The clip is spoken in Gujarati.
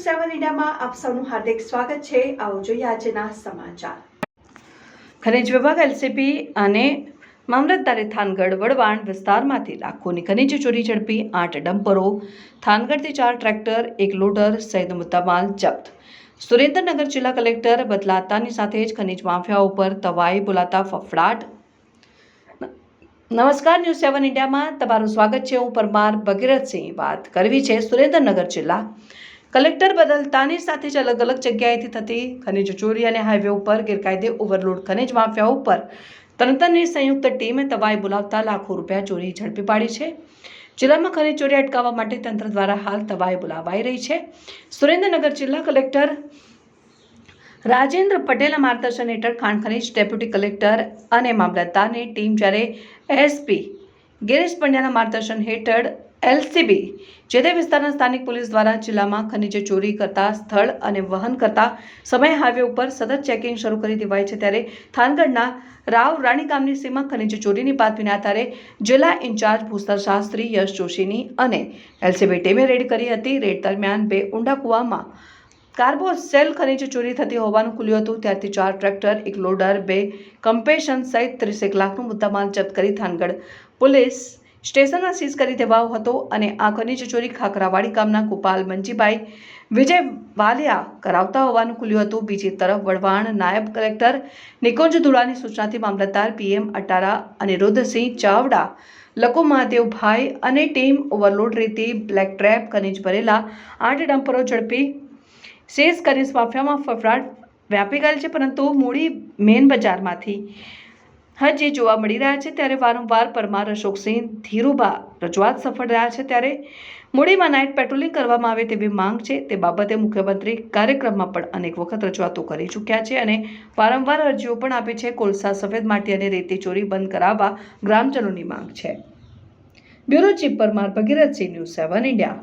ન્યૂઝમાં આપ સૌનું હાર્દિક સ્વાગત છે. આવો જોઈએ આજના સમાચાર. ખનિજ વિભાગ એલસીપી અને મામલતદારે થાનગઢ વડવાણ વિસ્તારમાંથી લાખોની ખનિજ ચોરી ઝડપી આઠ ડમ્પરો, થાનગઢથી ચાર ટ્રેક્ટર, એક લોડર સહિતનો મુદ્દામાલ જપ્ત. સુરેન્દ્રનગર જિલ્લા કલેક્ટર બદલાતાની સાથે જ ખનિજ માફિયાઓ ઉપર તવાઈ બોલાતા ફફડાટ. નમસ્કાર ન્યૂઝ સેવન ઇન્ડિયામાં તમારું સ્વાગત છે. હું પરમાર ભગીરથસિંહ વાત કરવી છે સુરેન્દ્રનગર જિલ્લા કલેક્ટર બદલતાની સાથે જ અલગ અલગ જગ્યાએથી થતી ખનિજ ચોરી અને હાઈવે ઉપર ગેરકાયદે ઓવરલોડ ખનિજ માફિયા ઉપર તંત્રની સંયુક્ત ટીમે તવાઈ બોલાવતા લાખો રૂપિયા ચોરી ઝડપી પાડી છે. જિલ્લામાં ખનિજ ચોરી અટકાવવા માટે તંત્ર દ્વારા હાલ તવાઈ બોલાવાઈ રહી છે. સુરેન્દ્રનગર જિલ્લા કલેક્ટર રાજેન્દ્ર પટેલના માર્ગદર્શન હેઠળ ખાણ ખનીજ ડેપ્યુટી કલેક્ટર અને મામલતદારની ટીમ જ્યારે એસપી ગિરીશ પંડ્યાના માર્ગદર્શન હેઠળ એલસીબી, જે તે વિસ્તારના સ્થાનિક પોલીસ દ્વારા જિલ્લામાં ખનિજ ચોરી કરતા સ્થળ અને વહન કરતા સમય હાઈવે ઉપર સતત ચેકિંગ શરૂ કરી દેવાય છે ત્યારે થાનગઢના રાવ રાણી ગામની સીમા ખનિજ ચોરીની બાતમીના આધારે જિલ્લા ઇન્ચાર્જ ભૂસ્તર શાસ્ત્રી યશ જોશીની અને એલસીબી ટીમે રેડ કરી હતી. રેડ દરમિયાન બે ઊંડા કૂવામાં કાર્બો સેલ ખનીજ ચોરી થતી હોવાનું ખુલ્યું હતું. ત્યારથી ચાર ટ્રેક્ટર, એક લોડર, બે કમ્પેશન સહિત ત્રીસેક લાખનું મુદ્દામાલ જપ્ત કરી થાનગઢ પોલીસ સ્ટેશનમાં સીઝ કરી દેવાયો હતો અને આ ખનીજ ચોરી ખાકરાવાડી ગામના ગોપાલ મંજીભાઈ વિજય વાલિયા કરાવતા હોવાનું ખુલ્યું હતું. બીજી તરફ વડવાણ નાયબ કલેક્ટર નિકુંજ ધુડાની સૂચનાથી મામલતદાર પીએમ અટારા, અનિરુદ્ધસિંહ ચાવડા, લકો મહાદેવભાઈ અને ટીમ ઓવરલોડ રેતી બ્લેક ટ્રેપ, ખનીજ ભરેલા આઠ ડમ્પરો ઝડપી શેષ ખનીજ માફિયામાં ફફડાટ વ્યાપી ગયેલ છે, પરંતુ મૂડી મેન બજારમાંથી હજી જોવા મળી રહ્યા છે ત્યારે વારંવાર પરમાર, અશોકસિંહ, ધીરુભા રજૂઆત સફળ રહ્યા છે ત્યારે મૂડીમાં નાઇટ પેટ્રોલિંગ કરવામાં આવે તેવી માંગ છે. તે બાબતે મુખ્યમંત્રી કાર્યક્રમમાં પણ અનેક વખત રજૂઆતો કરી ચૂક્યા છે અને વારંવાર અરજીઓ પણ આપી છે. કોલસા, સફેદ માટી અને રેતી ચોરી બંધ કરાવવા ગ્રામજનોની માંગ છે. Bureau chief Parmar Bhagirathsinh news seven India.